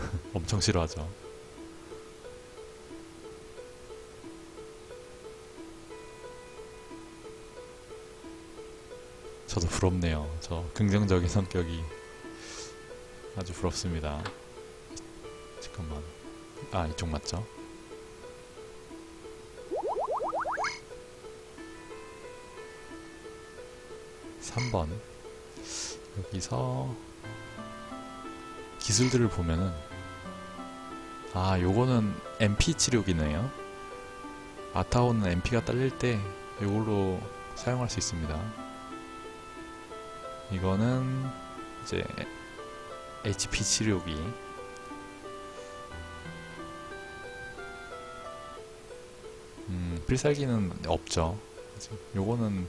엄청 싫어하죠. 저도 부럽네요. 저 긍정적인 성격이 아주 부럽습니다. 잠깐만. 아, 이쪽 맞죠? 삼번 여기서 기술들을 보면은 아 요거는 MP 치료기네요. 아타오는 MP가 딸릴 때 요걸로 사용할 수 있습니다. 이거는 이제 HP 치료기. 음 필살기는 없죠. 요거는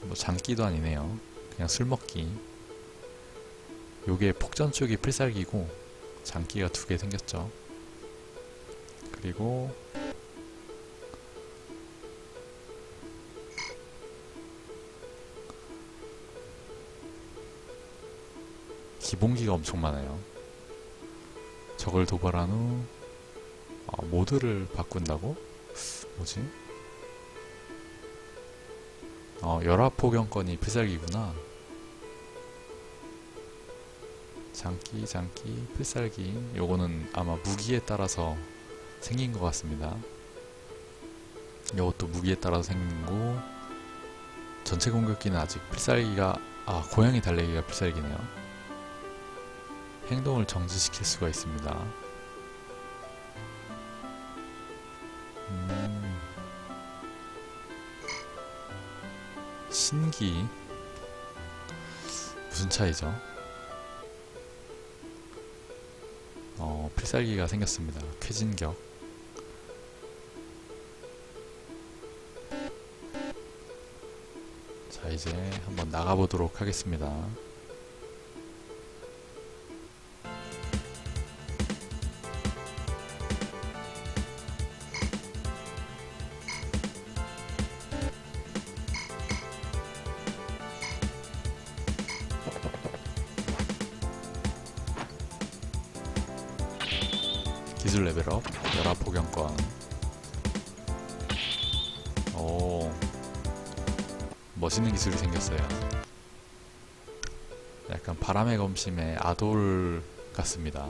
뭐 장기도 아니네요. 그냥 술 먹기 요게 폭전 쪽이 필살기고 장기가 두 개 생겼죠. 그리고 기본기가 엄청 많아요. 저걸 도발한 후 아, 모드를 바꾼다고? 뭐지? 어, 열화포경권이 필살기구나. 장기, 장기, 필살기. 요거는 아마 무기에 따라서 생긴 것 같습니다. 요것도 무기에 따라서 생긴 거. 전체 공격기는 아직 필살기가, 아, 고양이 달래기가 필살기네요. 행동을 정지시킬 수가 있습니다. 음. 신기. 무슨 차이죠? 어, 필살기가 생겼습니다. 쾌진격. 자, 이제 한번 나가보도록 하겠습니다. 기술이 생겼어요. 약간 바람의 검심의 아돌 같습니다.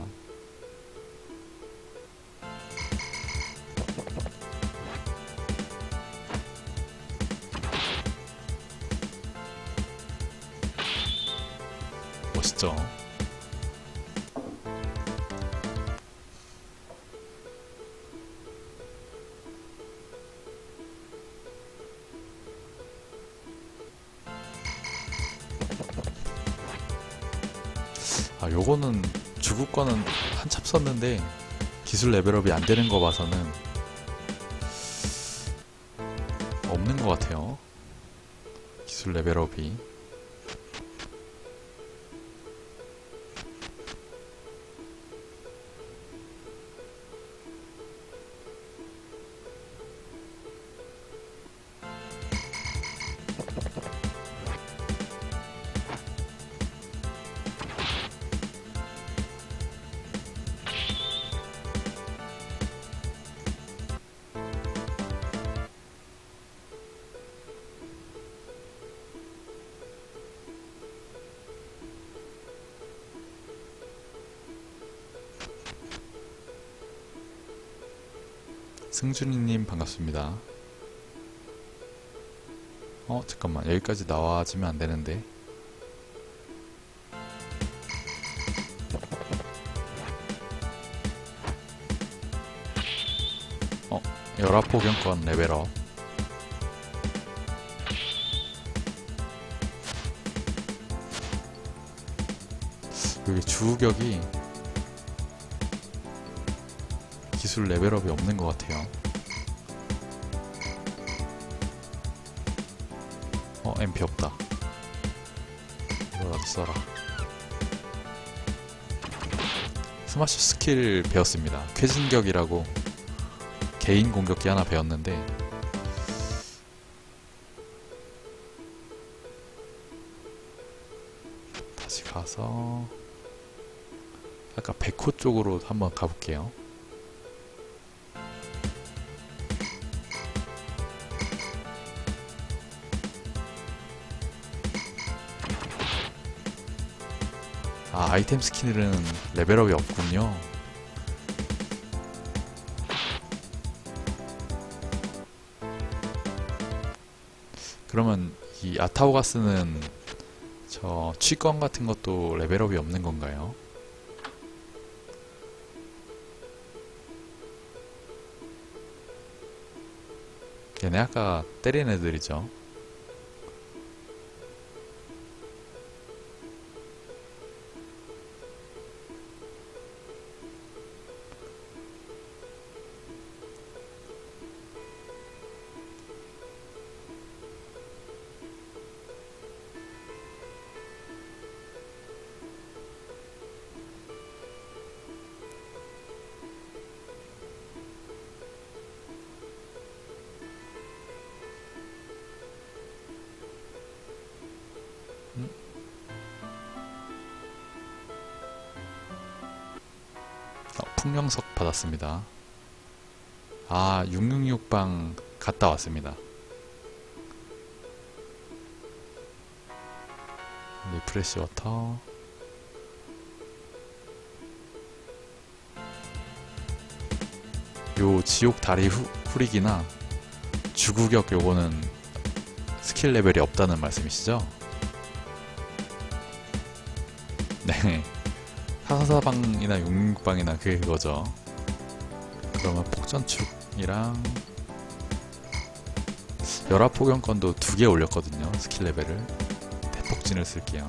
아, 요거는 주구권은 한참 썼는데 기술 레벨업이 안 되는 거 봐서는 없는 것 같아요. 기술 레벨업이. 승준이님 반갑습니다. 어 잠깐만 여기까지 나와지면 안 되는데. 어 열화포경권 레벨업. 여기 주격이 기술 레벨업이 없는 것 같아요. 어, MP 없다. 이거라도 써라. 스마시 스킬 배웠습니다. 쾌진격이라고 개인 공격기 하나 배웠는데 다시 가서 아까 백호 쪽으로 한번 가볼게요. 아, 아이템 스킬은 레벨업이 없군요. 그러면 이 아타오가스는 저 취권 같은 것도 레벨업이 없는 건가요? 걔네 아까 때린 애들이죠. 풍령석 받았습니다. 아, 666방 갔다 왔습니다. 리프레시 워터. 요 지옥 다리 후, 후리기나 주구격 요거는 스킬 레벨이 없다는 말씀이시죠? 네. 사사방이나 용육방이나 그게 그거죠. 그러면 폭전축이랑 열화폭염건도 두 개 올렸거든요. 스킬 레벨을. 대폭진을 쓸게요.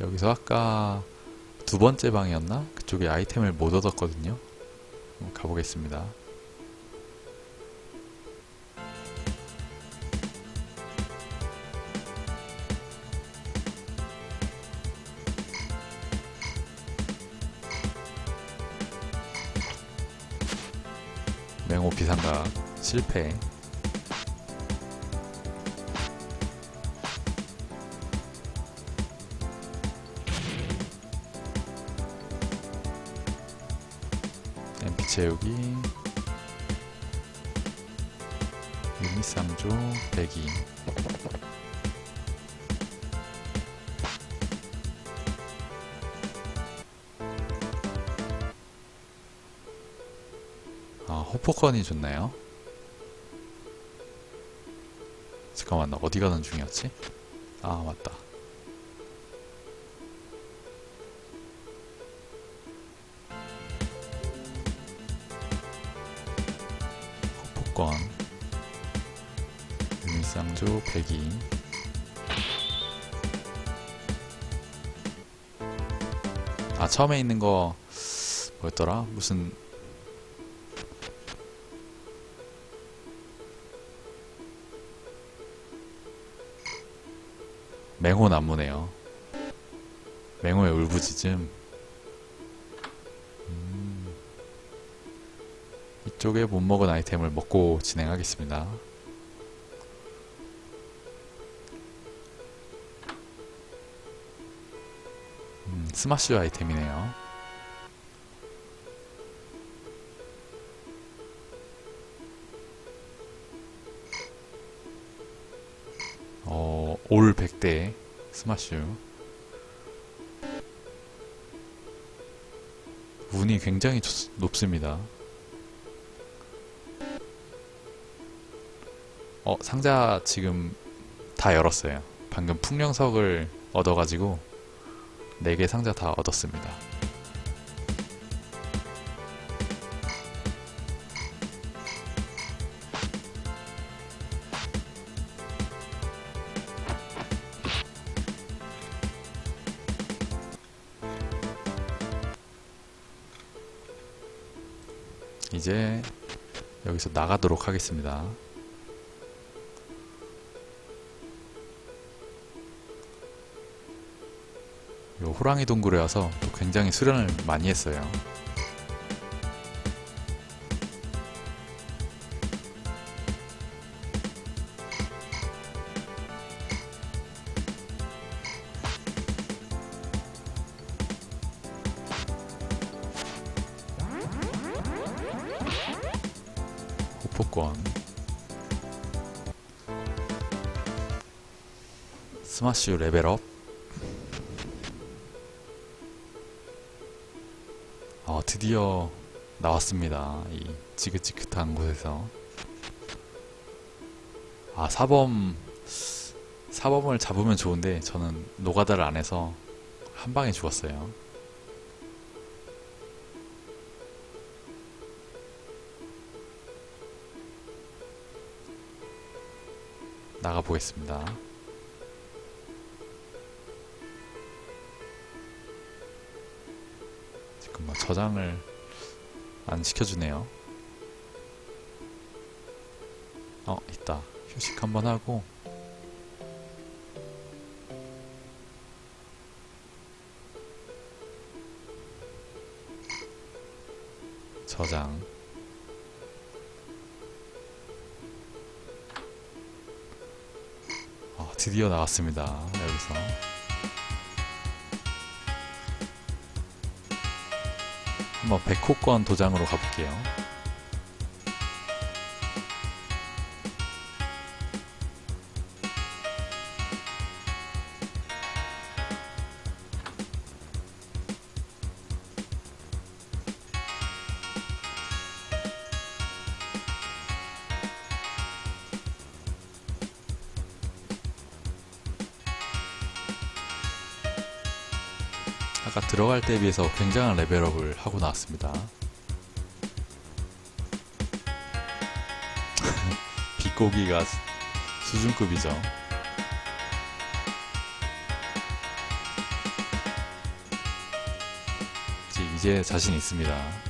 여기서 아까 두 번째 방이었나? 그쪽에 아이템을 못 얻었거든요. 가보겠습니다. 맹호 비상각 실패. 채우기. 유니쌍조 배기. 아 호포건이 좋네요. 잠깐만 나 어디 가는 중이었지? 아 맞다 아 처음에 있는 거 뭐였더라? 무슨 맹호 나무네요. 맹호의 울부짖음 이쪽에 못 먹은 아이템을 먹고 진행하겠습니다. 음, 스마시 아이템이네요. 어, 올 100대 스마슈. 운이 굉장히 좋- 높습니다. 어, 상자 지금 다 열었어요. 방금 풍령석을 얻어가지고 4개 상자 다 얻었습니다. 이제 여기서 나가도록 하겠습니다. 요 호랑이 동굴에 와서 또 굉장히 수련을 많이 했어요. 호포권 스마슈 레벨업 드디어 나왔습니다. 이 지긋지긋한 곳에서. 아, 사범, 사범을 잡으면 좋은데, 저는 노가다를 안 해서 한 방에 죽었어요. 나가 보겠습니다. 뭐 저장을 안 시켜주네요. 어, 있다. 휴식 한번 하고. 저장. 어, 드디어 나왔습니다. 여기서. 한번 백호권 도장으로 가볼게요. 아까 들어갈 때에 비해서 굉장한 레벨업을 하고 나왔습니다. 비꼬기가 수- 수준급이죠. 이제 자신 있습니다.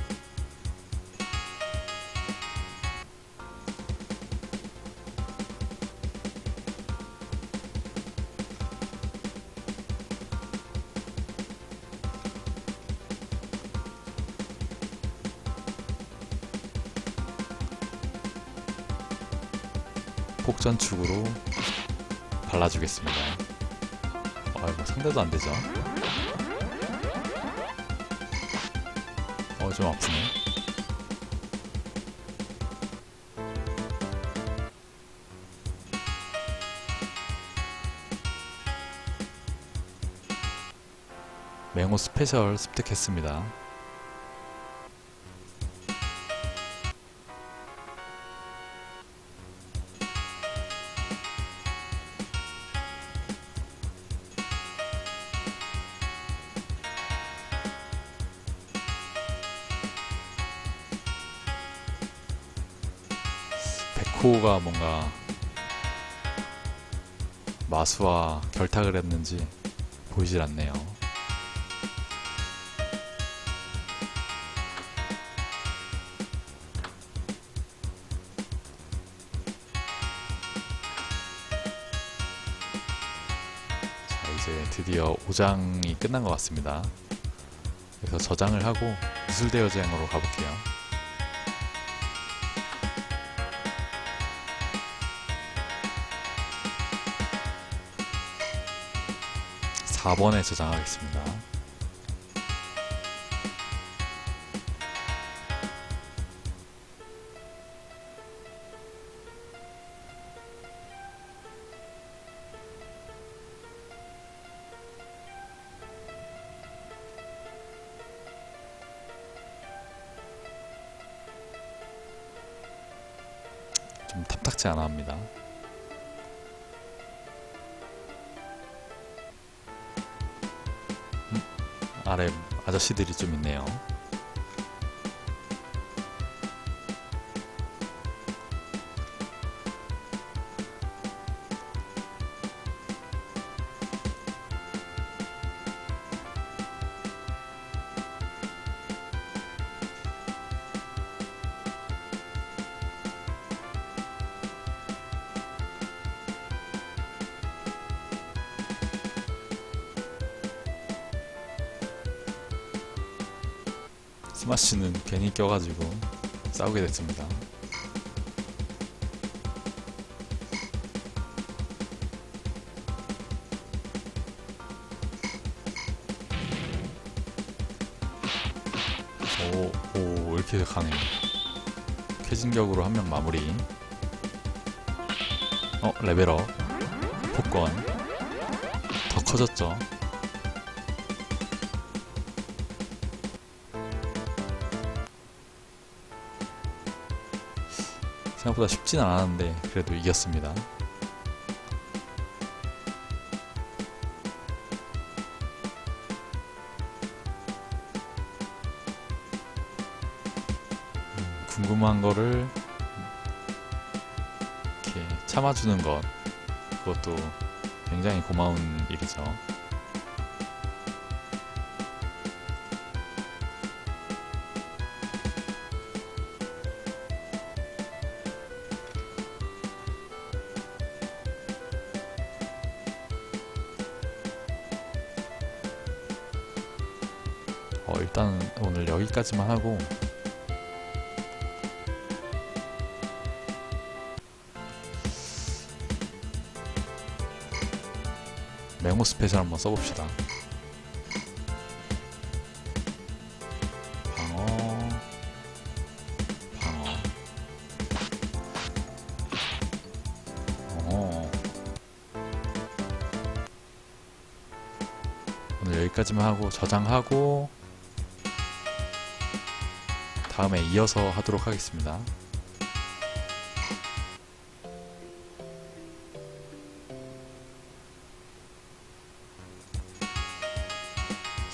폭전축으로 발라주겠습니다. 아, 이거 상대도 안 되죠? 어, 좀 아프네. 맹호 스페셜 습득했습니다. 백호가 뭔가 마수와 결탁을 했는지 보이질 않네요. 자, 이제 드디어 5장이 끝난 것 같습니다. 그래서 저장을 하고 무술대여 장으로 가볼게요. 4번에 저장하겠습니다. 아래 아저씨들이 좀 있네요. 스마시는 괜히 껴가지고 싸우게 됐습니다. 오, 오, 왜 이렇게 강해? 쾌진격으로 한 명 마무리. 어, 레벨업. 폭권. 더 커졌죠. 생각보다 쉽진 않았는데, 그래도 이겼습니다. 음, 궁금한 거를 이렇게 참아주는 것, 그것도 굉장히 고마운 일이죠. 어, 일단 오늘 여기까지만 하고 메모 스페셜 한번 써봅시다. 방어, 방어. 어. 오늘 여기까지만 하고 저장하고 다음에 이어서 하도록 하겠습니다.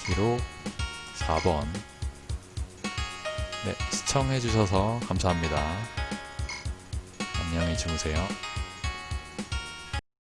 기록 4번. 네, 시청해주셔서 감사합니다. 안녕히 주무세요.